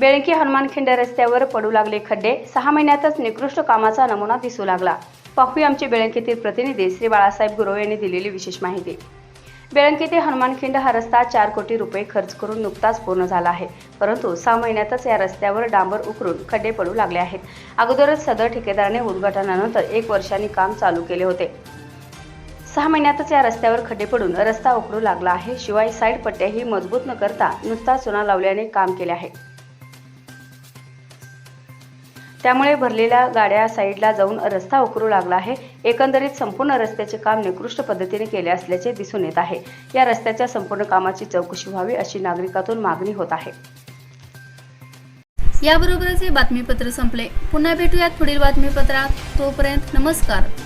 बेळकी हनुमान खिंड रस्त्यावर पडू लागले खड्डे. सहा महिन्यातच निकृष्ट कामाचा नमुना दिसू लागला. पाहूया आमचे बेळंकीतील प्रतिनिधी श्री बाळासाहेब गुरव यांनी दिलेली विशेष माहिती. बेळंकी ते हनुमानखिंड हा रस्ता चार कोटी रुपये खर्च करून नुकताच पूर्ण झाला आहे. परंतु सहा महिन्यातच या रस्त्यावर डांबर उकरून खड्डे पडू लागले आहेत. अगोदरच सदर ठेकेदाराने उद्घाटनानंतर एक वर्षांनी काम चालू केले होते. सहा महिन्यातच या रस्त्यावर खड्डे पडून रस्ता उकरू लागला आहे. शिवाय साईड पट्ट्याही मजबूत न करता नुसता चुना लावल्याने काम केले आहे. त्यामुळे भरलेल्या गाड्या साईडला जाऊन रस्ता उकरू लागला आहे. एकंदरीत संपूर्ण रस्त्याचे काम निकृष्ट पद्धतीने केले असल्याचे दिसून येत आहे. या रस्त्याच्या संपूर्ण कामाची चौकशी व्हावी अशी नागरिकातून मागणी होत आहे. याबरोबरच हे बातमीपत्र संपले. पुन्हा भेटूयात पुढील बातमीपत्रात. तोपर्यंत नमस्कार.